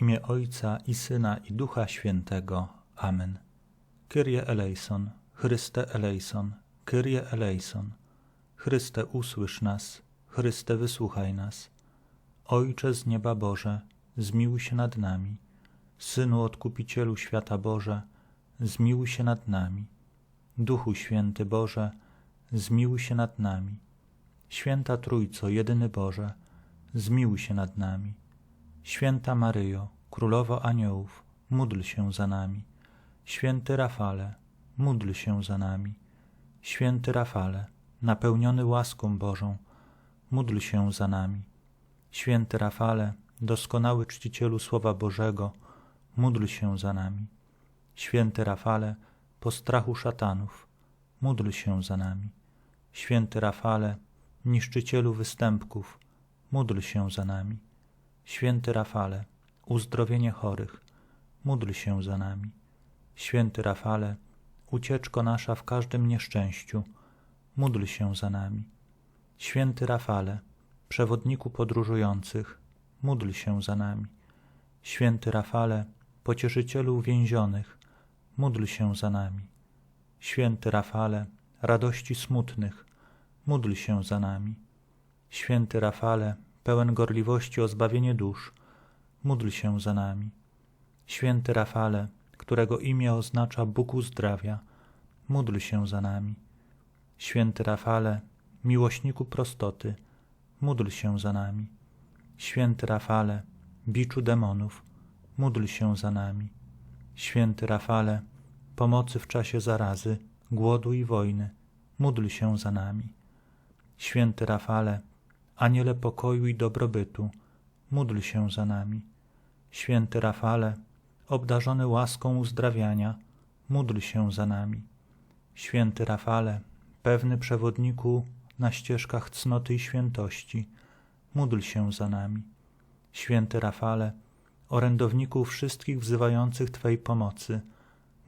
imię Ojca i Syna i Ducha Świętego. Amen. Kyrie eleison, Chryste eleison, Kyrie eleison. Chryste usłysz nas, Chryste wysłuchaj nas. Ojcze z nieba Boże, zmiłuj się nad nami. Synu Odkupicielu świata Boże, zmiłuj się nad nami. Duchu Święty Boże, zmiłuj się nad nami. Święta Trójco, jedyny Boże, zmiłuj się nad nami. Święta Maryjo, Królowo Aniołów, módl się za nami. Święty Rafale, módl się za nami. Święty Rafale, napełniony łaską Bożą, módl się za nami. Święty Rafale, doskonały czcicielu Słowa Bożego, módl się za nami. Święty Rafale, postrachu szatanów, módl się za nami. Święty Rafale, niszczycielu występków, módl się za nami. Święty Rafale, uzdrowienie chorych, módl się za nami. Święty Rafale, ucieczko nasza w każdym nieszczęściu, módl się za nami. Święty Rafale, przewodniku podróżujących, módl się za nami. Święty Rafale, pocieszycielu więzionych, módl się za nami. Święty Rafale, radości smutnych, módl się za nami. Święty Rafale, pełen gorliwości o zbawienie dusz, módl się za nami. Święty Rafale, którego imię oznacza Bóg uzdrawia, módl się za nami. Święty Rafale, miłośniku prostoty, módl się za nami. Święty Rafale, biczu demonów, módl się za nami. Święty Rafale, pomocy w czasie zarazy, głodu i wojny, módl się za nami. Święty Rafale, aniele pokoju i dobrobytu, módl się za nami. Święty Rafale, obdarzony łaską uzdrawiania, módl się za nami. Święty Rafale, pewny przewodniku na ścieżkach cnoty i świętości, módl się za nami. Święty Rafale, orędowniku wszystkich wzywających Twej pomocy,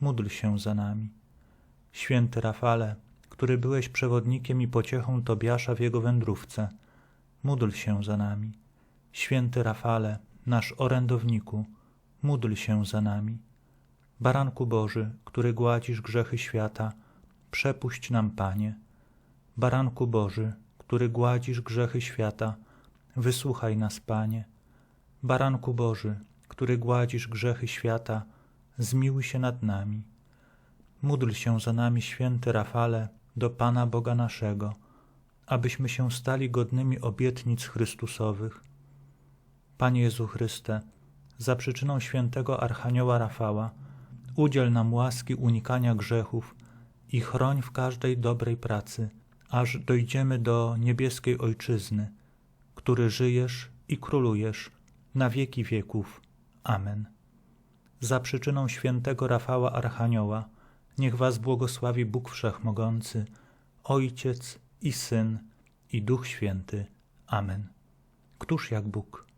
módl się za nami. Święty Rafale, który byłeś przewodnikiem i pociechą Tobiasza w jego wędrówce, módl się za nami. Święty Rafale, nasz orędowniku, módl się za nami. Baranku Boży, który gładzisz grzechy świata, przepuść nam, Panie. Baranku Boży, który gładzisz grzechy świata, wysłuchaj nas, Panie. Baranku Boży, który gładzisz grzechy świata, zmiłuj się nad nami. Módl się za nami, święty Rafale, do Pana Boga naszego, abyśmy się stali godnymi obietnic Chrystusowych. Panie Jezu Chryste, za przyczyną świętego Archanioła Rafała, udziel nam łaski unikania grzechów i chroń w każdej dobrej pracy, aż dojdziemy do niebieskiej Ojczyzny, który żyjesz i królujesz na wieki wieków. Amen. Za przyczyną świętego Rafała Archanioła, niech was błogosławi Bóg Wszechmogący, Ojciec i Syn i Duch Święty. Amen. Któż jak Bóg?